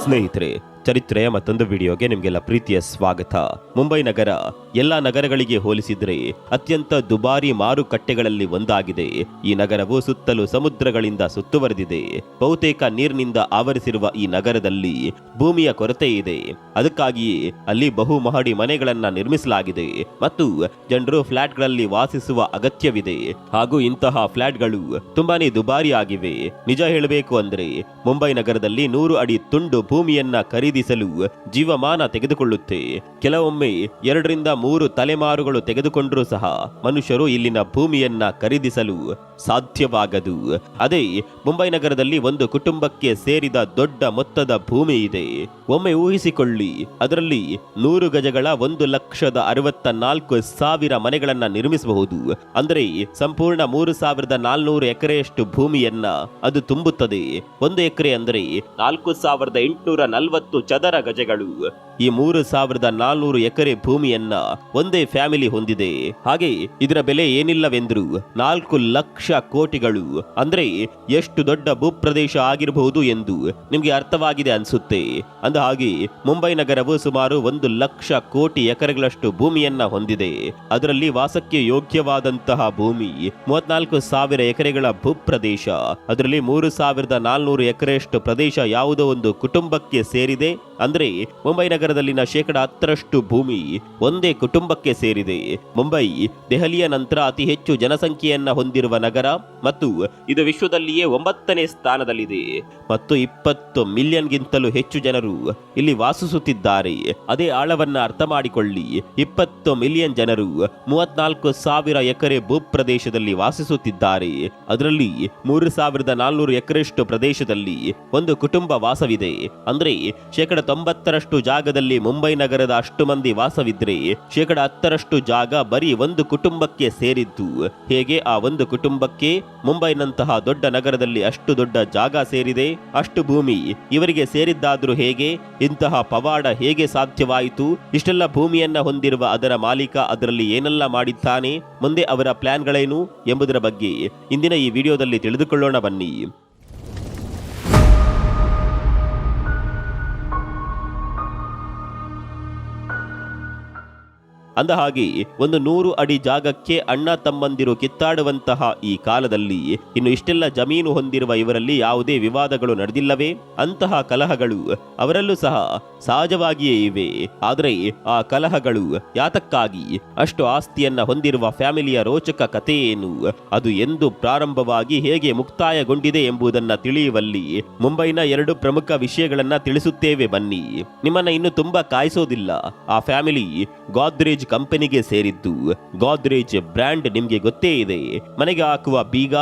ಸ್ನೇಹಿತರೆ ಚರಿತ್ರೆಯ ಮತ್ತೊಂದು ವಿಡಿಯೋಗೆ ನಿಮಗೆಲ್ಲ ಪ್ರೀತಿಯ ಸ್ವಾಗತ. ಮುಂಬೈ ನಗರ ಎಲ್ಲ ನಗರಗಳಿಗೆ ಹೋಲಿಸಿದರೆ ಅತ್ಯಂತ ದುಬಾರಿ ಮಾರುಕಟ್ಟೆಗಳಲ್ಲಿ ಒಂದಾಗಿದೆ. ಈ ನಗರವು ಸುತ್ತಲೂ ಸಮುದ್ರಗಳಿಂದ ಸುತ್ತುವರೆದಿದೆ. ಬಹುತೇಕ ನೀರಿನಿಂದ ಆವರಿಸಿರುವ ಈ ನಗರದಲ್ಲಿ ಭೂಮಿಯ ಕೊರತೆ ಇದೆ. ಅದಕ್ಕಾಗಿಯೇ ಅಲ್ಲಿ ಬಹು ಮಹಡಿ ಮನೆಗಳನ್ನ ನಿರ್ಮಿಸಲಾಗಿದೆ ಮತ್ತು ಜನರು ಫ್ಲಾಟ್ಗಳಲ್ಲಿ ವಾಸಿಸುವ ಅಗತ್ಯವಿದೆ. ಹಾಗೂ ಇಂತಹ ಫ್ಲಾಟ್ಗಳು ತುಂಬಾನೇ ದುಬಾರಿ ಆಗಿವೆ ನಿಜ ಹೇಳಬೇಕು ಅಂದ್ರೆ ಮುಂಬೈ ನಗರದಲ್ಲಿ ನೂರು ಅಡಿ ತುಂಡು ಭೂಮಿಯನ್ನ ಖರೀದಿಸಲು ಜೀವಮಾನ ತೆಗೆದುಕೊಳ್ಳುತ್ತೆ. ಕೆಲವೊಮ್ಮೆ ಎರಡರಿಂದ ಮೂರು ತಲೆಮಾರುಗಳು ತೆಗೆದುಕೊಂಡರೂ ಸಹ ಮನುಷ್ಯರು ಇಲ್ಲಿನ ಭೂಮಿಯನ್ನ ಖರೀದಿಸಲು ಸಾಧ್ಯವಾಗದು. ಅದೇ ಮುಂಬೈ ನಗರದಲ್ಲಿ ಒಂದು ಕುಟುಂಬಕ್ಕೆ ಸೇರಿದ ದೊಡ್ಡ ಮೊತ್ತದ ಭೂಮಿ ಇದೆ. ಒಮ್ಮೆ ಊಹಿಸಿಕೊಳ್ಳಿ, ಅದರಲ್ಲಿ ನೂರು ಗಜಗಳ ಒಂದು ಲಕ್ಷದ ಅರವತ್ತ ನಾಲ್ಕು ಸಾವಿರ ಮನೆಗಳನ್ನ ನಿರ್ಮಿಸಬಹುದು. ಅಂದರೆ ಸಂಪೂರ್ಣ ಮೂರು ಸಾವಿರದ ನಾಲ್ನೂರು ಎಕರೆಯಷ್ಟು ಭೂಮಿಯನ್ನ ಅದು ತುಂಬುತ್ತದೆ. ಒಂದು ಎಕರೆ ಅಂದರೆ ನಾಲ್ಕು ಸಾವಿರದ ಎಂಟುನೂರ ನಲವತ್ತು ಚದರ ಗಜಗಳು. ಈ ಮೂರು ಸಾವಿರದ ನಾಲ್ನೂರು ಎಕರೆ ಭೂಮಿಯನ್ನ ಒಂದೇ ಫ್ಯಾಮಿಲಿ ಹೊಂದಿದೆ. ಹಾಗೆ ಇದರ ಬೆಲೆ ಏನಿಲ್ಲವೆಂದ್ರು ನಾಲ್ಕು ಲಕ್ಷ ಕೋಟಿಗಳು. ಅಂದ್ರೆ ಎಷ್ಟು ದೊಡ್ಡ ಭೂಪ್ರದೇಶ ಆಗಿರಬಹುದು ಎಂದು ನಿಮಗೆ ಅರ್ಥವಾಗಿದೆ ಅನ್ಸುತ್ತೆ. ಅಂದ ಹಾಗೆ ಮುಂಬೈ ನಗರವು ಸುಮಾರು ಒಂದು ಲಕ್ಷ ಕೋಟಿ ಎಕರೆಗಳಷ್ಟು ಭೂಮಿಯನ್ನ ಹೊಂದಿದೆ. ಅದರಲ್ಲಿ ವಾಸಕ್ಕೆ ಯೋಗ್ಯವಾದಂತಹ ಭೂಮಿ ಮೂವತ್ನಾಲ್ಕು ಸಾವಿರ ಎಕರೆಗಳ ಭೂಪ್ರದೇಶ. ಅದರಲ್ಲಿ ಮೂರು ಸಾವಿರದ ನಾಲ್ನೂರು ಎಕರೆಯಷ್ಟು ಪ್ರದೇಶ ಯಾವುದೋ ಒಂದು ಕುಟುಂಬಕ್ಕೆ ಸೇರಿದೆ. ಅಂದ್ರೆ ಮುಂಬೈ ನಗರದಲ್ಲಿನ ಶೇಕಡ ಹತ್ತರಷ್ಟು ಭೂಮಿ ಒಂದೇ ಕುಟುಂಬಕ್ಕೆ ಸೇರಿದೆ. ಮುಂಬೈ ದೆಹಲಿಯ ನಂತರ ಅತಿ ಹೆಚ್ಚು ಜನಸಂಖ್ಯೆಯನ್ನ ಹೊಂದಿರುವ ನಗರ ಮತ್ತು ಇದು ವಿಶ್ವದಲ್ಲಿಯೇ ಒಂಬತ್ತನೇ ಸ್ಥಾನದಲ್ಲಿದೆ. ಮತ್ತು ಇಪ್ಪತ್ತು ಮಿಲಿಯನ್ಗಿಂತಲೂ ಹೆಚ್ಚು ಜನರು ಇಲ್ಲಿ ವಾಸಿಸುತ್ತಿದ್ದಾರೆ. ಅದೇ ಆಳವನ್ನ ಅರ್ಥ ಮಾಡಿಕೊಳ್ಳಿ. ಇಪ್ಪತ್ತು ಮಿಲಿಯನ್ ಜನರು ಮೂವತ್ನಾಲ್ಕು ಸಾವಿರ ಎಕರೆ ಭೂಪ್ರದೇಶದಲ್ಲಿ ವಾಸಿಸುತ್ತಿದ್ದಾರೆ. ಅದರಲ್ಲಿ ಮೂರು ಸಾವಿರದ ನಾಲ್ನೂರು ಎಕರೆಷ್ಟು ಪ್ರದೇಶದಲ್ಲಿ ಒಂದು ಕುಟುಂಬ ವಾಸವಿದೆ. ಅಂದ್ರೆ ಶೇಕಡ ತೊಂಬತ್ತರಷ್ಟು ಜಾಗದಲ್ಲಿ ಮುಂಬೈ ನಗರದ ಅಷ್ಟು ಮಂದಿ ವಾಸವಿದ್ರೆ ಶೇಕಡ ಹತ್ತರಷ್ಟು ಜಾಗ ಬರೀ ಒಂದು ಕುಟುಂಬಕ್ಕೆ ಸೇರಿದ್ದು. ಹೇಗೆ ಆ ಒಂದು ಕುಟುಂಬಕ್ಕೆ? ಮುಂಬೈನಂತಹ ದೊಡ್ಡ ನಗರದಲ್ಲಿ ಅಷ್ಟು ದೊಡ್ಡ ಜಾಗ ಸೇರಿದೆ, ಅಷ್ಟು ಭೂಮಿ. ಇವರಿಗೆ ಸೇರಿದ್ದಾದ್ರೂ ಹೇಗೆ? ಇಂತಹ ಪವಾಡ ಹೇಗೆ ಸಾಧ್ಯವಾಯಿತು? ಇಷ್ಟೆಲ್ಲ ಭೂಮಿಯನ್ನ ಹೊಂದಿರುವ ಅದರ ಮಾಲೀಕ ಅದರಲ್ಲಿ ಏನೆಲ್ಲ ಮಾಡಿದ್ದಾನೆ? ಮುಂದೆ ಅವರ ಪ್ಲಾನ್ಗಳೇನು ಎಂಬುದರ ಬಗ್ಗೆ ಇಂದಿನ ಈ ವಿಡಿಯೋದಲ್ಲಿ ತಿಳಿದುಕೊಳ್ಳೋಣ ಬನ್ನಿ. ಅಂದ ಹಾಗೆ ಒಂದು ನೂರು ಅಡಿ ಜಾಗಕ್ಕೆ ಅಣ್ಣ ತಮ್ಮಂದಿರು ಕಿತ್ತಾಡುವಂತಹ ಈ ಕಾಲದಲ್ಲಿ ಇನ್ನು ಇಷ್ಟೆಲ್ಲ ಜಮೀನು ಹೊಂದಿರುವ ಇವರಲ್ಲಿ ಯಾವುದೇ ವಿವಾದಗಳು ನಡೆದಿಲ್ಲವೇ? ಅಂತಹ ಕಲಹಗಳು ಅವರಲ್ಲೂ ಸಹ ಸಹಜವಾಗಿಯೇ ಇವೆ. ಆದರೆ ಆ ಕಲಹಗಳು ಯಾತಕ್ಕಾಗಿ? ಅಷ್ಟು ಆಸ್ತಿಯನ್ನ ಹೊಂದಿರುವ ಫ್ಯಾಮಿಲಿಯ ರೋಚಕ ಕಥೆ ಏನು ಅದು ಎಂದು ಪ್ರಾರಂಭವಾಗಿ ಹೇಗೆ ಮುಕ್ತಾಯಗೊಂಡಿದೆ ಎಂಬುದನ್ನ ತಿಳಿಯುವಲ್ಲಿ ಮುಂಬೈನ ಎರಡು ಪ್ರಮುಖ ವಿಷಯಗಳನ್ನ ತಿಳಿಸುತ್ತೇವೆ ಬನ್ನಿ. ನಿಮ್ಮನ್ನ ಇನ್ನು ತುಂಬಾ ಕಾಯಿಸೋದಿಲ್ಲ. ಆ ಫ್ಯಾಮಿಲಿ ಗಾದ್ರೇಜ್ ಕಂಪನಿಗೆ ಸೇರಿದ್ದು ಗೋದ್ರೇಜ್ ಬ್ರ್ಯಾಂಡ್ ನಿಮಗೆ ಗೊತ್ತೇ ಇದೆ. ಮನೆಗೆ ಹಾಕುವ ಬೀಗ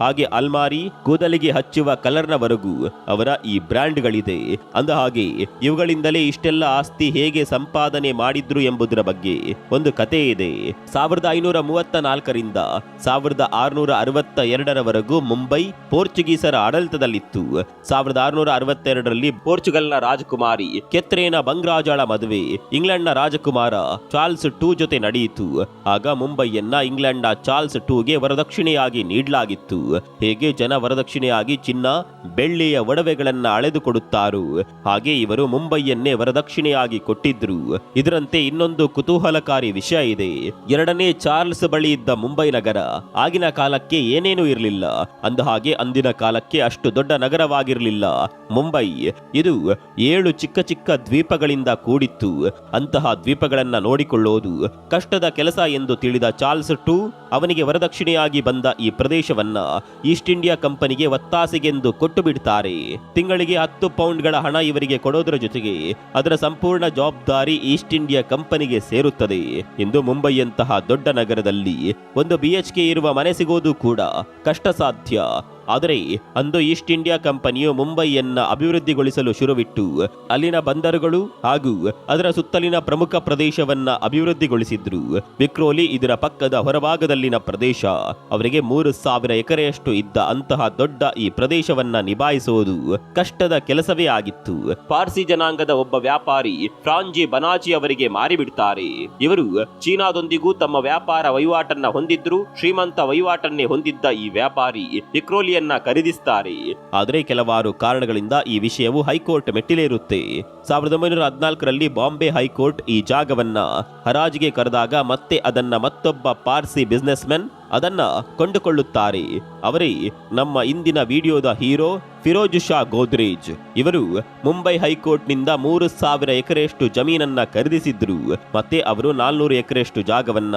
ಹಾಗೆ ಅಲ್ಮಾರಿ ಕೂದಲಿಗೆ ಹಚ್ಚುವ ಕಲರ್ನವರೆಗೂ ಅವರ ಈ ಬ್ರ್ಯಾಂಡ್ಗಳಿದೆ. ಅಂದ ಹಾಗೆ ಇವುಗಳಿಂದಲೇ ಇಷ್ಟೆಲ್ಲ ಆಸ್ತಿ ಹೇಗೆ ಸಂಪಾದನೆ ಮಾಡಿದ್ರು ಎಂಬುದರ ಬಗ್ಗೆ ಒಂದು ಕತೆ ಇದೆ. ಸಾವಿರದ ಐನೂರ ಮೂವತ್ತ ನಾಲ್ಕರಿಂದ ಸಾವಿರದ ಆರುನೂರ ಅರವತ್ತ ಎರಡರವರೆಗೂ ಮುಂಬೈ ಪೋರ್ಚುಗೀಸರ ಆಡಳಿತದಲ್ಲಿತ್ತು. ಸಾವಿರದ ಆರುನೂರ ಅರವತ್ತೆರಡರಲ್ಲಿ ಪೋರ್ಚುಗಲ್ನ ರಾಜಕುಮಾರಿ ಕೆತ್ರೇನ ಬಂಗ್ರಾಜಾಳ ಮದುವೆ ಇಂಗ್ಲೆಂಡ್ನ ರಾಜಕುಮಾರ ಚಾರ್ಲ್ಸ್ ಟೂ ಜೊತೆ ನಡೆಯಿತು. ಆಗ ಮುಂಬೈಯನ್ನ ಇಂಗ್ಲೆಂಡ್ನ ಚಾರ್ಲ್ಸ್ ಟೂಗೆ ವರದಕ್ಷಿಣೆಯಾಗಿ ನೀಡಲಾಗಿತ್ತು. ಹೇಗೆ ಜನ ವರದಕ್ಷಿಣೆಯಾಗಿ ಚಿನ್ನ, ಬೆಳ್ಳಿಯ ಒಡವೆಗಳನ್ನ ಅಳೆದು ಕೊಡುತ್ತಾರೋ ಹಾಗೆ ಇವರು ಮುಂಬೈಯನ್ನೇ ವರದಕ್ಷಿಣೆಯಾಗಿ ಕೊಟ್ಟಿದ್ರು. ಇದರಂತೆ ಇನ್ನೊಂದು ಕುತೂಹಲಕಾರಿ ವಿಷಯ ಇದೆ. ಎರಡನೇ ಚಾರ್ಲ್ಸ್ ಬಳಿ ಇದ್ದ ಮುಂಬೈ ನಗರ. ಆಗಿನ ಕಾಲಕ್ಕೆ ಏನೇನೂ ಇರಲಿಲ್ಲ. ಅಂದ ಹಾಗೆ ಅಂದಿನ ಕಾಲಕ್ಕೆ ಅಷ್ಟು ದೊಡ್ಡ ನಗರವಾಗಿರಲಿಲ್ಲ. ಮುಂಬೈ. ಇದು ಏಳು ಚಿಕ್ಕ ಚಿಕ್ಕ ದ್ವೀಪಗಳಿಂದ ಕೂಡಿತ್ತು. ಅಂತಹ ದ್ವೀಪಗಳನ್ನ ನೋಡಿಕೊಳ್ಳೋದು ಕಷ್ಟದ ಕೆಲಸ ಎಂದು ತಿಳಿದ ಚಾರ್ಲ್ಸ್ ಟು ಅವನಿಗೆ ವರದಕ್ಷಿಣೆಯಾಗಿ ಬಂದ ಈ ಪ್ರದೇಶವನ್ನ ಈಸ್ಟ್ ಇಂಡಿಯಾ ಕಂಪನಿಗೆ ಒತ್ತಾಸೆಗೆಂದು ಕೊಟ್ಟು ಬಿಡ್ತಾರೆ ತಿಂಗಳಿಗೆ ಹತ್ತು ಪೌಂಡ್ಗಳ ಹಣ ಇವರಿಗೆ ಕೊಡೋದರ ಜೊತೆಗೆ ಅದರ ಸಂಪೂರ್ಣ ಜವಾಬ್ದಾರಿ ಈಸ್ಟ್ ಇಂಡಿಯಾ ಕಂಪನಿಗೆ ಸೇರುತ್ತದೆ. ಎಂದು ಮುಂಬೈಯಂತಹ ದೊಡ್ಡ ನಗರದಲ್ಲಿ ಒಂದು ಬಿಎಚ್ಕೆ ಇರುವ ಮನೆ ಸಿಗೋದು ಕೂಡ ಕಷ್ಟ ಸಾಧ್ಯ ಆದರೆ ಅಂದು ಈಸ್ಟ್ ಇಂಡಿಯಾ ಕಂಪನಿಯು ಮುಂಬೈಯನ್ನ ಅಭಿವೃದ್ಧಿಗೊಳಿಸಲು ಶುರುವಿಟ್ಟು, ಅಲ್ಲಿನ ಬಂದರುಗಳು ಹಾಗೂ ಅದರ ಸುತ್ತಲಿನ ಪ್ರಮುಖ ಪ್ರದೇಶವನ್ನ ಅಭಿವೃದ್ಧಿಗೊಳಿಸಿದ್ರು. ವಿಕ್ರೋಲಿ ಇದರ ಪಕ್ಕದ ಹೊರಭಾಗದಲ್ಲಿನ ಪ್ರದೇಶ. ಅವರಿಗೆ ಮೂರು ಸಾವಿರ ಎಕರೆಯಷ್ಟು ಇದ್ದ ಅಂತಹ ದೊಡ್ಡ ಈ ಪ್ರದೇಶವನ್ನ ನಿಭಾಯಿಸುವುದು ಕಷ್ಟದ ಕೆಲಸವೇ ಆಗಿತ್ತು. ಪಾರ್ಸಿ ಜನಾಂಗದ ಒಬ್ಬ ವ್ಯಾಪಾರಿ ಫ್ರಾಂಜಿ ಬನಾಜಿ ಅವರಿಗೆ ಮಾರಿಬಿಡ್ತಾರೆ. ಇವರು ಚೀನಾದೊಂದಿಗೂ ತಮ್ಮ ವ್ಯಾಪಾರ ವಹಿವಾಟನ್ನ ಹೊಂದಿದ್ರು, ಶ್ರೀಮಂತ ವಹಿವಾಟನ್ನೇ ಹೊಂದಿದ್ದ ಈ ವ್ಯಾಪಾರಿ ವಿಕ್ರೋಲಿಯ ಭೂಮಿಯನ್ನ ಖರೀದಿಸ್ತಾರೆ. ಆದರೆ ಕೆಲವಾರು ಕಾರಣಗಳಿಂದ ಈ ವಿಷಯವು ಹೈಕೋರ್ಟ್ ಮೆಟ್ಟಿಲೇರುತ್ತೆ. ಸಾವಿರದ ಒಂಬೈನೂರ ಹದಿನಾಲ್ಕರಲ್ಲಿ ಬಾಂಬೆ ಹೈಕೋರ್ಟ್ ಈ ಜಾಗವನ್ನ ಹರಾಜಿಗೆ ಕರೆದಾಗ ಮತ್ತೆ ಅದನ್ನ ಮತ್ತೊಬ್ಬ ಪಾರ್ಸಿ ಬಿಸ್ನೆಸ್ ಮೆನ್ ಅದನ್ನ ಕೊಂಡುಕೊಳ್ಳುತ್ತಾರೆ. ಅವರೇ ನಮ್ಮ ಇಂದಿನ ವಿಡಿಯೋದ ಹೀರೋ ಫಿರೋಜ್ ಶಾ ಗೋದ್ರೇಜ್. ಇವರು ಮುಂಬೈ ಹೈಕೋರ್ಟ್ನಿಂದ ಮೂರು ಸಾವಿರ ಎಕರೆಯಷ್ಟು ಜಮೀನನ್ನ ಖರೀದಿಸಿದ್ರು. ಮತ್ತೆ ಅವರು ನಾಲ್ನೂರು ಎಕರೆಯಷ್ಟು ಜಾಗವನ್ನ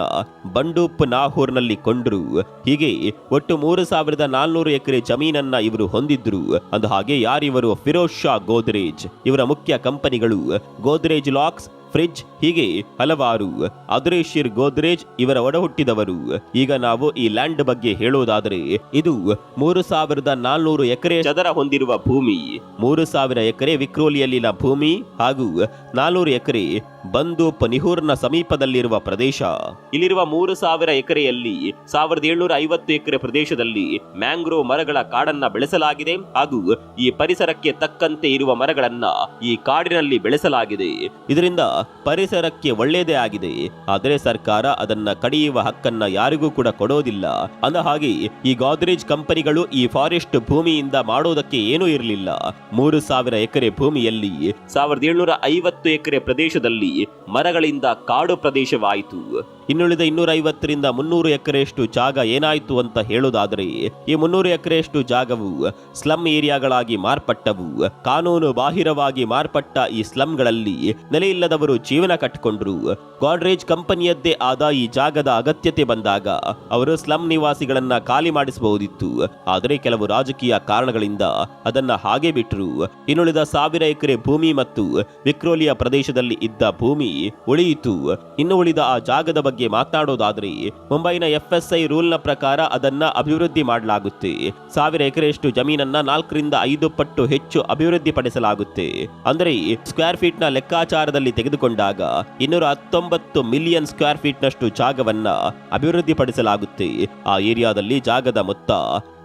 ಬಂಡೂಪ್ ನಾಹೂರ್ನಲ್ಲಿ ಕೊಂಡ್ರು. ಹೀಗೆ ಒಟ್ಟು ಮೂರು ಸಾವಿರದ ನಾಲ್ನೂರು ಎಕರೆ ಜಮೀನನ್ನ ಇವರು ಹೊಂದಿದ್ರು. ಅಂದ ಹಾಗೆ ಯಾರಿವರು ಫಿರೋಜ್ ಶಾ ಗೋದ್ರೇಜ್? ಇವರ ಮುಖ್ಯ ಕಂಪನಿಗಳು ಗೋದ್ರೇಜ್ ಲಾಕ್ಸ್ ಫ್ರಿಡ್ಜ್ ಹೀಗೆ ಹಲವಾರು. ಅದುರೇಶಿರ್ ಗೋದ್ರೇಜ್ ಇವರ ಒಡಹುಟ್ಟಿದವರು. ಈಗ ನಾವು ಈ ಲ್ಯಾಂಡ್ ಬಗ್ಗೆ ಹೇಳೋದಾದರೆ ಇದು ಮೂರು ಸಾವಿರದ ನಾಲ್ನೂರು ಎಕರೆ ಚದರ ಹೊಂದಿರುವ ಭೂಮಿ. ಮೂರು ಸಾವಿರ ಎಕರೆ ವಿಕ್ರೋಲಿಯಲ್ಲಿನ ಭೂಮಿ ಹಾಗೂ ನಾಲ್ನೂರು ಎಕರೆ ಬಂದು ನಿಹೂರ್ನ ಸಮೀಪದಲ್ಲಿರುವ ಪ್ರದೇಶ. ಇಲ್ಲಿರುವ ಮೂರು ಸಾವಿರ ಎಕರೆಯಲ್ಲಿ ಸಾವಿರದ ಏಳ್ನೂರ ಐವತ್ತು ಎಕರೆ ಪ್ರದೇಶದಲ್ಲಿ ಮ್ಯಾಂಗ್ರೋವ್ ಮರಗಳ ಕಾಡನ್ನ ಬೆಳೆಸಲಾಗಿದೆ ಹಾಗೂ ಈ ಪರಿಸರಕ್ಕೆ ತಕ್ಕಂತೆ ಇರುವ ಮರಗಳನ್ನ ಈ ಕಾಡಿನಲ್ಲಿ ಬೆಳೆಸಲಾಗಿದೆ. ಇದರಿಂದ ಪರಿಸರಕ್ಕೆ ಒಳ್ಳೆಯದೇ ಆಗಿದೆ. ಆದರೆ ಸರ್ಕಾರ ಅದನ್ನ ಕಡಿಯುವ ಹಕ್ಕನ್ನ ಯಾರಿಗೂ ಕೂಡ ಕೊಡೋದಿಲ್ಲ. ಅಂದ ಹಾಗೆ ಈ ಗೋದ್ರೇಜ್ ಕಂಪನಿಗಳು ಈ ಫಾರೆಸ್ಟ್ ಭೂಮಿಯಿಂದ ಮಾಡೋದಕ್ಕೆ ಏನೂ ಇರಲಿಲ್ಲ. ಮೂರು ಸಾವಿರ ಎಕರೆ ಭೂಮಿಯಲ್ಲಿ ಸಾವಿರದ ಏಳ್ನೂರ ಐವತ್ತು ಎಕರೆ ಪ್ರದೇಶದಲ್ಲಿ ಮರಗಳಿಂದ ಕಾಡು ಪ್ರದೇಶವಾಯಿತು. ಇನ್ನುಳಿದ ಇನ್ನೂರ ಐವತ್ತರಿಂದ ಮುನ್ನೂರು ಎಕರೆಯಷ್ಟು ಜಾಗ ಏನಾಯಿತು ಅಂತ ಹೇಳೋದಾದರೆ ಈ ಮುನ್ನೂರು ಎಕರೆಯಷ್ಟು ಜಾಗವು ಸ್ಲಮ್ ಏರಿಯಾಗಳಾಗಿ ಮಾರ್ಪಟ್ಟವು. ಕಾನೂನು ಬಾಹಿರವಾಗಿ ಮಾರ್ಪಟ್ಟ ಈ ಸ್ಲಂಗಳಲ್ಲಿ ನೆಲೆಯಿಲ್ಲದವರು ಜೀವನ ಕಟ್ಟಿಕೊಂಡ್ರು. ಗಾಡ್ರೇಜ್ ಕಂಪನಿಯದ್ದೇ ಆದ ಈ ಜಾಗದ ಅಗತ್ಯತೆ ಬಂದಾಗ ಅವರು ಸ್ಲಂ ನಿವಾಸಿಗಳನ್ನ ಖಾಲಿ ಮಾಡಿಸಬಹುದಿತ್ತು. ಆದರೆ ಕೆಲವು ರಾಜಕೀಯ ಕಾರಣಗಳಿಂದ ಅದನ್ನ ಹಾಗೆ ಬಿಟ್ಟರು ಇನ್ನುಳಿದ ಸಾವಿರ ಎಕರೆ ಭೂಮಿ ಮತ್ತು ವಿಕ್ರೋಲಿಯ ಪ್ರದೇಶದಲ್ಲಿ ಇದ್ದ ಭೂಮಿ ಉಳಿಯಿತು. ಇನ್ನು ಉಳಿದ ಆ ಜಾಗದ ಬಗ್ಗೆ ಮಾತನಾಡೋದಾದ್ರೆ ಮುಂಬೈನ ಎಫ್ಎಸ್ಐ ರೂಲ್ನ ಪ್ರಕಾರ ಅದನ್ನ ಅಭಿವೃದ್ಧಿ ಮಾಡಲಾಗುತ್ತೆ. ಸಾವಿರ ಎಕರೆಯಷ್ಟು ಜಮೀನನ್ನ ನಾಲ್ಕರಿಂದ ಐದು ಪಟ್ಟು ಹೆಚ್ಚು ಅಭಿವೃದ್ಧಿ ಪಡಿಸಲಾಗುತ್ತೆ ಅಂದರೆ, ಸ್ಕ್ವೇರ್ ಫೀಟ್ನ ಲೆಕ್ಕಾಚಾರದಲ್ಲಿ ತೆಗೆದುಕೊಂಡಾಗ ಇನ್ನೂರ ಹತ್ತೊಂಬತ್ತು ಮಿಲಿಯನ್ ಸ್ಕ್ವೇರ್ ಫೀಟ್ ನಷ್ಟು ಜಾಗವನ್ನ ಅಭಿವೃದ್ಧಿ ಪಡಿಸಲಾಗುತ್ತೆ ಆ ಏರಿಯಾದಲ್ಲಿ ಜಾಗದ ಮೊತ್ತ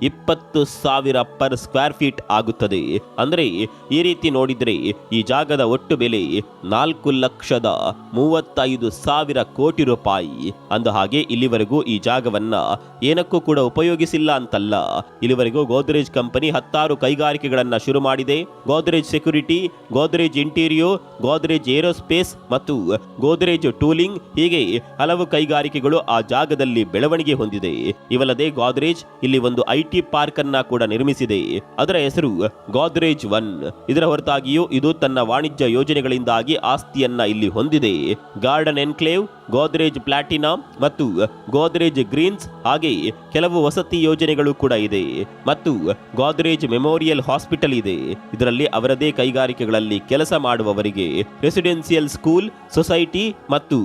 ಇಪ್ಪತ್ತು ಸಾವಿರ ಪರ್ ಸ್ಕ್ವೇರ್ ಫೀಟ್ ಆಗುತ್ತದೆ. ಅಂದ್ರೆ, ಈ ರೀತಿ ನೋಡಿದ್ರೆ ಈ ಜಾಗದ ಒಟ್ಟು ಬೆಲೆ ನಾಲ್ಕು ಲಕ್ಷದ ಮೂವತ್ತೈದು ಸಾವಿರ ಕೋಟಿ ರೂಪಾಯಿ. ಅಂದ ಹಾಗೆ ಇಲ್ಲಿವರೆಗೂ ಈ ಜಾಗವನ್ನ ಏನಕ್ಕೂ ಕೂಡ ಉಪಯೋಗಿಸಿಲ್ಲ ಅಂತಲ್ಲ. ಇಲ್ಲಿವರೆಗೂ ಗೋದ್ರೇಜ್ ಕಂಪನಿ ಹತ್ತಾರು ಕೈಗಾರಿಕೆಗಳನ್ನ ಶುರು ಮಾಡಿದೆ. Godrej security, Godrej Interio, Godrej aerospace ಮತ್ತು ಗೋದ್ರೇಜ್ ಟೂಲಿಂಗ್ ಹೀಗೆ ಹಲವು ಕೈಗಾರಿಕೆಗಳು ಆ ಜಾಗದಲ್ಲಿ ಬೆಳವಣಿಗೆ ಹೊಂದಿದೆ. ಇವಲ್ಲದೆ ಗೋದ್ರೇಜ್ ಇಲ್ಲಿ ಒಂದು ಐಟಿ ಪಾರ್ಕ್ ಅನ್ನ ಕೂಡ ನಿರ್ಮಿಸಿದೆ. ಅದರ ಹೆಸರು ಗೋದ್ರೇಜ್ ಒನ್. ಇದರ ಹೊರತಾಗಿಯೂ ಇದು ತನ್ನ ವಾಣಿಜ್ಯ ಯೋಜನೆಗಳಿಂದಾಗಿ ಆಸ್ತಿಯನ್ನ ಇಲ್ಲಿ ಹೊಂದಿದೆ. ಗಾರ್ಡನ್ ಎನ್ಕ್ಲೇವ್, ಗೋದ್ರೇಜ್ ಪ್ಲಾಟಿನಮ್ ಮತ್ತು ಗೋದ್ರೇಜ್ ಗ್ರೀನ್ಸ್ ಹಾಗೆ ಕೆಲವು ವಸತಿ ಯೋಜನೆಗಳು ಕೂಡ ಇದೆ ಮತ್ತು ಗೋದ್ರೇಜ್ ಮೆಮೋರಿಯಲ್ ಹಾಸ್ಪಿಟಲ್ ಇದೆ. ಇದರಲ್ಲಿ ಅವರದೇ ಕೈಗಾರಿಕೆಗಳಲ್ಲಿ ಕೆಲಸ ಮಾಡುವವರಿಗೆ ರೆಸಿಡೆನ್ಸಿಯಲ್ ಸ್ಕೂಲ್, ಸೊಸೈಟಿ ಮತ್ತು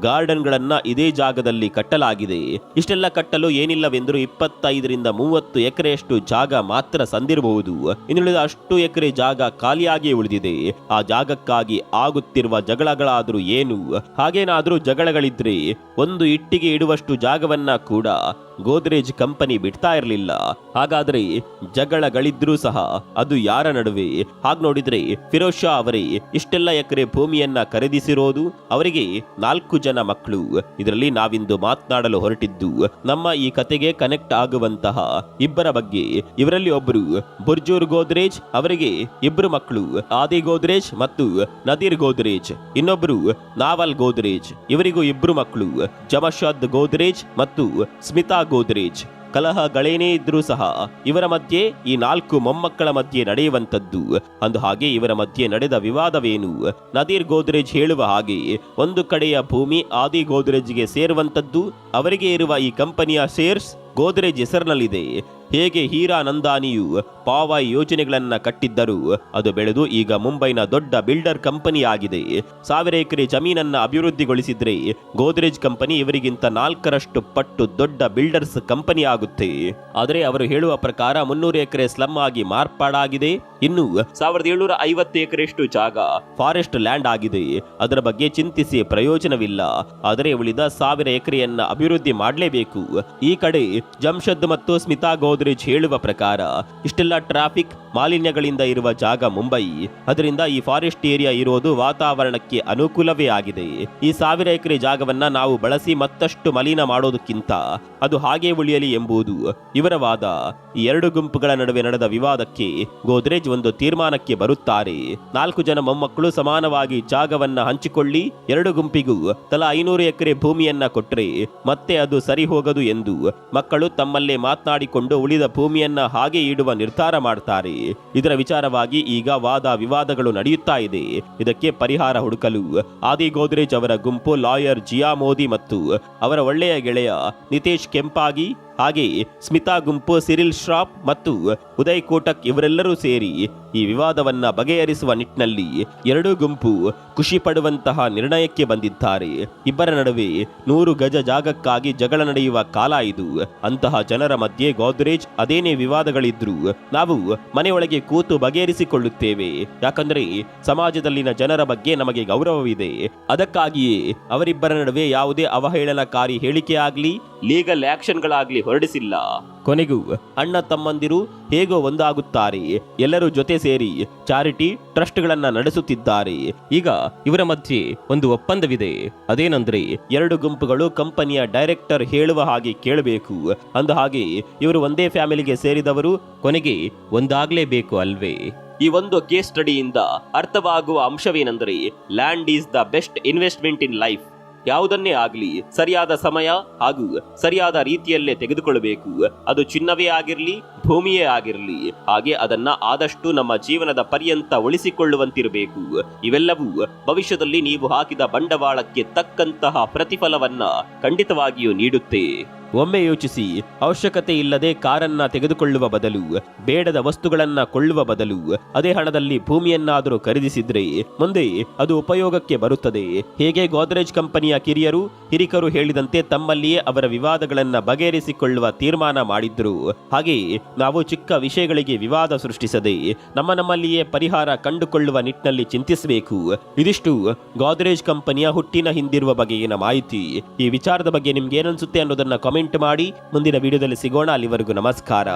ಗಾರ್ಡನ್ಗಳನ್ನ ಇದೇ ಜಾಗದಲ್ಲಿ ಕಟ್ಟಲಾಗಿದೆ. ಇಷ್ಟೆಲ್ಲ ಕಟ್ಟಲು ಏನಿಲ್ಲವೆಂದರೂ ಇಪ್ಪತ್ತೈದರಿಂದ ಮೂವತ್ತು ಎಕರೆಯಷ್ಟು ಜಾಗ ಮಾತ್ರ ಸಂದಿರಬಹುದು. ಇನ್ನುಳಿದ ಅಷ್ಟು ಎಕರೆ ಜಾಗ ಖಾಲಿಯಾಗಿಯೇ ಉಳಿದಿದೆ. ಆ ಜಾಗಕ್ಕಾಗಿ ಆಗುತ್ತಿರುವ ಜಗಳಗಳಾದರೂ ಏನು? ಹಾಗೇನಾದರೂ ಜಗಳಗಳಿದ್ರೆ ಒಂದು ಇಟ್ಟಿಗೆ ಇಡುವಷ್ಟು ಜಾಗವನ್ನ ಕೂಡ ಗೋದ್ರೇಜ್ ಕಂಪನಿ ಬಿಡ್ತಾ ಇರಲಿಲ್ಲ. ಹಾಗಾದ್ರೆ ಜಗಳಗಳಿದ್ರೂ ಸಹ ಅದು ಯಾರ ನಡುವೆ? ಹಾಗೆ ನೋಡಿದ್ರೆ ಫಿರೋಜ್ ಶಾ ಅವರೇ ಇಷ್ಟೆಲ್ಲ ಎಕರೆ ಭೂಮಿಯನ್ನ ಖರೀದಿಸಿರೋದು ಅವರಿಗೆ ನಾಲ್ಕು ಜನ ಮಕ್ಕಳು ಇದರಲ್ಲಿ ನಾವಿಂದು ಮಾತನಾಡಲು ಹೊರಟಿದ್ದು ನಮ್ಮ ಈ ಕತೆಗೆ ಕನೆಕ್ಟ್ ಆಗುವಂತಹ ಇಬ್ಬರ ಬಗ್ಗೆ. ಇವರಲ್ಲಿ ಒಬ್ಬರು ಬುರ್ಜೂರ್ ಗೋದ್ರೇಜ್, ಅವರಿಗೆ ಇಬ್ಬರು ಮಕ್ಕಳು ಆದಿ ಗೋದ್ರೇಜ್ ಮತ್ತು ನದೀರ್ ಗೋದ್ರೇಜ್. ಇನ್ನೊಬ್ಬರು ನಾವಲ್ ಗೋದ್ರೇಜ್, ಇವರಿಗೂ ಇಬ್ಬರು ಮಕ್ಕಳು ಜಮಶಾದ್ ಗೋದ್ರೇಜ್ ಮತ್ತು ಸ್ಮಿತಾ ಗೋದ್ರೇಜ್. ಕಲಹಗಳೇನೇ ಇದ್ರೂ ಸಹ ಇವರ ಮಧ್ಯೆ ಈ ನಾಲ್ಕು ಮೊಮ್ಮಕ್ಕಳ ಮಧ್ಯೆ ನಡೆಯುವಂಥದ್ದು. ಅಂದು ಹಾಗೆ ಇವರ ಮಧ್ಯೆ ನಡೆದ ವಿವಾದವೇನು? ನದೀರ್ ಗೋದ್ರೇಜ್ ಹೇಳುವ ಹಾಗೆ ಒಂದು ಕಡೆಯ ಭೂಮಿ ಆದಿ ಗೋದ್ರೇಜ್ಗೆ ಸೇರುವಂತದ್ದು ಅವರಿಗೆ ಇರುವ ಈ ಕಂಪನಿಯ ಶೇರ್ಸ್ ಗೋದ್ರೇಜ್ ಹೆಸರಿನಲ್ಲಿದೆ. ಹೇಗೆ ಹೀರಾ ನಂದಾನಿಯು ಪಾವಾಯ್ ಯೋಜನೆಗಳನ್ನು ಕಟ್ಟಿದ್ದರು, ಅದು ಬೆಳೆದು ಈಗ ಮುಂಬೈನ ದೊಡ್ಡ ಬಿಲ್ಡರ್ ಕಂಪನಿ ಆಗಿದೆ ಸಾವಿರ ಎಕರೆ ಜಮೀನನ್ನ ಅಭಿವೃದ್ಧಿಗೊಳಿಸಿದ್ರೆ ಗೋದ್ರೇಜ್ ಕಂಪನಿ ಇವರಿಗಿಂತ ನಾಲ್ಕರಷ್ಟು ಪಟ್ಟು ದೊಡ್ಡ ಬಿಲ್ಡರ್ಸ್ ಕಂಪನಿ ಆಗುತ್ತೆ ಆದರೆ ಅವರು ಹೇಳುವ ಪ್ರಕಾರ ಮುನ್ನೂರು ಎಕರೆ ಸ್ಲಮ್ ಆಗಿ ಮಾರ್ಪಾಡಾಗಿದೆ. ಇನ್ನು ಸಾವಿರದ ಏಳುನೂರ ಐವತ್ತು ಎಕರೆಷ್ಟು ಜಾಗ ಫಾರೆಸ್ಟ್ ಲ್ಯಾಂಡ್ ಆಗಿದೆ. ಅದರ ಬಗ್ಗೆ ಚಿಂತಿಸಿ ಪ್ರಯೋಜನವಿಲ್ಲ. ಆದರೆ ಉಳಿದ ಸಾವಿರ ಎಕರೆಯನ್ನ ಅಭಿವೃದ್ಧಿ ಮಾಡಲೇಬೇಕು. ಈ ಕಡೆ ಜಮ್ಶದ್ ಮತ್ತು ಸ್ಮಿತಾ ಗೋದ್ರೇಜ್ ಹೇಳುವ ಪ್ರಕಾರ, ಇಷ್ಟೆಲ್ಲ ಟ್ರಾಫಿಕ್ ಮಾಲಿನ್ಯಗಳಿಂದ ಇರುವ ಜಾಗ ಮುಂಬೈ. ಅದರಿಂದ ಈ ಫಾರೆಸ್ಟ್ ಏರಿಯಾ ಇರೋದು ವಾತಾವರಣಕ್ಕೆ ಅನುಕೂಲವೇ ಆಗಿದೆ. ಈ ಸಾವಿರ ಎಕರೆ ಜಾಗವನ್ನ ನಾವು ಬಳಸಿ ಮತ್ತಷ್ಟು ಮಲಿನ ಮಾಡೋದಕ್ಕಿಂತ ಅದು ಹಾಗೆ ಉಳಿಯಲಿ ಎಂಬುದು ಇವರ ವಾದ. ಈ ಎರಡು ಗುಂಪುಗಳ ನಡುವೆ ನಡೆದ ವಿವಾದಕ್ಕೆ ಗೋದ್ರೇಜ್ ಒಂದು ತೀರ್ಮಾನಕ್ಕೆ ಬರುತ್ತಾರೆ. ನಾಲ್ಕು ಜನ ಮೊಮ್ಮಕ್ಕಳು ಸಮಾನವಾಗಿ ಜಾಗವನ್ನ ಹಂಚಿಕೊಳ್ಳಿ, ಎರಡು ಗುಂಪಿಗೂ ತಲಾ ಐನೂರು ಎಕರೆ ಭೂಮಿಯನ್ನ ಕೊಟ್ಟರೆ ಮತ್ತೆ ಅದು ಸರಿ ಹೋಗದು ಎಂದು ಮಕ್ಕಳು ತಮ್ಮಲ್ಲೇ ಮಾತನಾಡಿಕೊಂಡು ಉಳಿದ ಭೂಮಿಯನ್ನ ಹಾಗೆ ಇಡುವ ನಿರ್ಧಾರ ಮಾಡ್ತಾರೆ. ಇದರ ವಿಚಾರವಾಗಿ ಈಗ ವಾದ ವಿವಾದಗಳು ನಡೆಯುತ್ತಾ ಇದೆ. ಇದಕ್ಕೆ ಪರಿಹಾರ ಹುಡುಕಲು ಆದಿ ಗೋದ್ರೇಜ್ ಅವರ ಗುಂಪು ಲಾಯರ್ ಜಿಯಾ ಮೋದಿ ಮತ್ತು ಅವರ ಒಳ್ಳೆಯ ಗೆಳೆಯ ನಿತೇಶ್ ಕೆಂಪಾಗಿ ಹಾಗೆ ಸ್ಮಿತಾ ಗುಂಪು, ಸಿರಿಲ್ ಶ್ರಾಪ್ ಮತ್ತು ಉದಯ್ ಕೋಟಕ್ ಇವರೆಲ್ಲರೂ ಸೇರಿ ಈ ವಿವಾದವನ್ನ ಬಗೆಹರಿಸುವ ನಿಟ್ಟಿನಲ್ಲಿ ಎರಡೂ ಗುಂಪು ಖುಷಿ ಪಡುವಂತಹ ನಿರ್ಣಯಕ್ಕೆ ಬಂದಿದ್ದಾರೆ. ಇಬ್ಬರ ನಡುವೆ ನೂರು ಗಜ ಜಾಗಕ್ಕಾಗಿ ಜಗಳ ನಡೆಯುವ ಕಾಲ ಇದು. ಅಂತಹ ಜನರ ಮಧ್ಯೆ ಗೋದ್ರೇಜ್, ಅದೇನೇ ವಿವಾದಗಳಿದ್ರೂ ನಾವು ಮನೆಯೊಳಗೆ ಕೂತು ಬಗೆಹರಿಸಿಕೊಳ್ಳುತ್ತೇವೆ. ಯಾಕಂದ್ರೆ ಸಮಾಜದಲ್ಲಿನ ಜನರ ಬಗ್ಗೆ ನಮಗೆ ಗೌರವವಿದೆ. ಅದಕ್ಕಾಗಿಯೇ ಅವರಿಬ್ಬರ ನಡುವೆ ಯಾವುದೇ ಅವಹೇಳನಕಾರಿ ಹೇಳಿಕೆ ಆಗ್ಲಿ ಲೀಗಲ್ ಆಕ್ಷನ್ಗಳಾಗ್ಲಿ ಹೊರಡಿಸಿಲ್ಲ. ಕೊನೆಗೂ ಅಣ್ಣ ತಮ್ಮಂದಿರು ಹೇಗೋ ಒಂದಾಗುತ್ತಾರೆ. ಎಲ್ಲರೂ ಜೊತೆ ಸೇರಿ ಚಾರಿಟಿ ಟ್ರಸ್ಟ್ಗಳನ್ನ ನಡೆಸುತ್ತಿದ್ದಾರೆ. ಈಗ ಇವರ ಮಧ್ಯೆ ಒಂದು ಒಪ್ಪಂದವಿದೆ. ಅದೇನಂದ್ರೆ ಎರಡು ಗುಂಪುಗಳು ಕಂಪನಿಯ ಡೈರೆಕ್ಟರ್ ಹೇಳುವ ಹಾಗೆ ಕೇಳಬೇಕು. ಅಂದ ಹಾಗೆ ಇವರು ಒಂದೇ ಫ್ಯಾಮಿಲಿಗೆ ಸೇರಿದವರು ಕೊನೆಗೆ ಒಂದಾಗ್ಲೇಬೇಕು ಅಲ್ವೇ? ಈ ಒಂದು ಕೇಸ್ ಸ್ಟಡಿಯಿಂದ ಅರ್ಥವಾಗುವ ಅಂಶವೇನೆಂದರೆ land is the best investment in life. ಯಾವುದನ್ನೇ ಆಗಲಿ ಸರಿಯಾದ ಸಮಯ ಹಾಗೂ ಸರಿಯಾದ ರೀತಿಯಲ್ಲೇ ತೆಗೆದುಕೊಳ್ಳಬೇಕು. ಅದು ಚಿನ್ನವೇ ಆಗಿರಲಿ, ಭೂಮಿಯೇ ಆಗಿರಲಿ. ಹಾಗೆ ಅದನ್ನ ಆದಷ್ಟು ನಮ್ಮ ಜೀವನದ ಪರ್ಯಂತ ಉಳಿಸಿಕೊಳ್ಳುವಂತಿರಬೇಕು. ಇವೆಲ್ಲವೂ ಭವಿಷ್ಯದಲ್ಲಿ ನೀವು ಹಾಕಿದ ಬಂಡವಾಳಕ್ಕೆ ತಕ್ಕಂತಹ ಪ್ರತಿಫಲವನ್ನ ಖಂಡಿತವಾಗಿಯೂ ನೀಡುತ್ತೆ. ಒಮ್ಮೆ ಯೋಚಿಸಿ ಅವಶ್ಯಕತೆ ಇಲ್ಲದೆ ಕಾರನ್ನ ತೆಗೆದುಕೊಳ್ಳುವ ಬದಲು, ಬೇಡದ ವಸ್ತುಗಳನ್ನ ಕೊಳ್ಳುವ ಬದಲು, ಅದೇ ಹಣದಲ್ಲಿ ಭೂಮಿಯನ್ನಾದರೂ ಖರೀದಿಸಿದ್ರೆ ಮುಂದೆ ಅದು ಉಪಯೋಗಕ್ಕೆ ಬರುತ್ತದೆ. ಹೇಗೆ ಗೋದ್ರೇಜ್ ಕಂಪನಿಯ ಕಿರಿಯರು, ಹಿರಿಕರು ಹೇಳಿದಂತೆ ತಮ್ಮಲ್ಲಿಯೇ ಅವರ ವಿವಾದಗಳನ್ನ ಬಗೆಹರಿಸಿಕೊಳ್ಳುವ ತೀರ್ಮಾನ ಮಾಡಿದ್ರು. ಹಾಗೆ ನಾವು ಚಿಕ್ಕ ವಿಷಯಗಳಿಗೆ ವಿವಾದ ಸೃಷ್ಟಿಸದೆ, ನಮ್ಮ ನಮ್ಮಲ್ಲಿಯೇ ಪರಿಹಾರ ಕಂಡುಕೊಳ್ಳುವ ನಿಟ್ಟಿನಲ್ಲಿ ಚಿಂತಿಸಬೇಕು. ಇದಿಷ್ಟು ಗೋದ್ರೇಜ್ ಕಂಪನಿಯ ಹುಟ್ಟಿನ ಹಿಂದಿರುವ ಬಗೆಗಿನ ಮಾಹಿತಿ. ಈ ವಿಚಾರದ ಬಗ್ಗೆ ನಿಮ್ಗೆ ಏನನ್ಸುತ್ತೆ ಅನ್ನೋದನ್ನ ಕಾಮೆಂಟ್ ಮಾಡಿ ಮುಂದಿನ ವಿಡಿಯೋದಲ್ಲಿ ಸಿಗೋಣ. ಅಲ್ಲಿವರೆಗೂ ನಮಸ್ಕಾರ.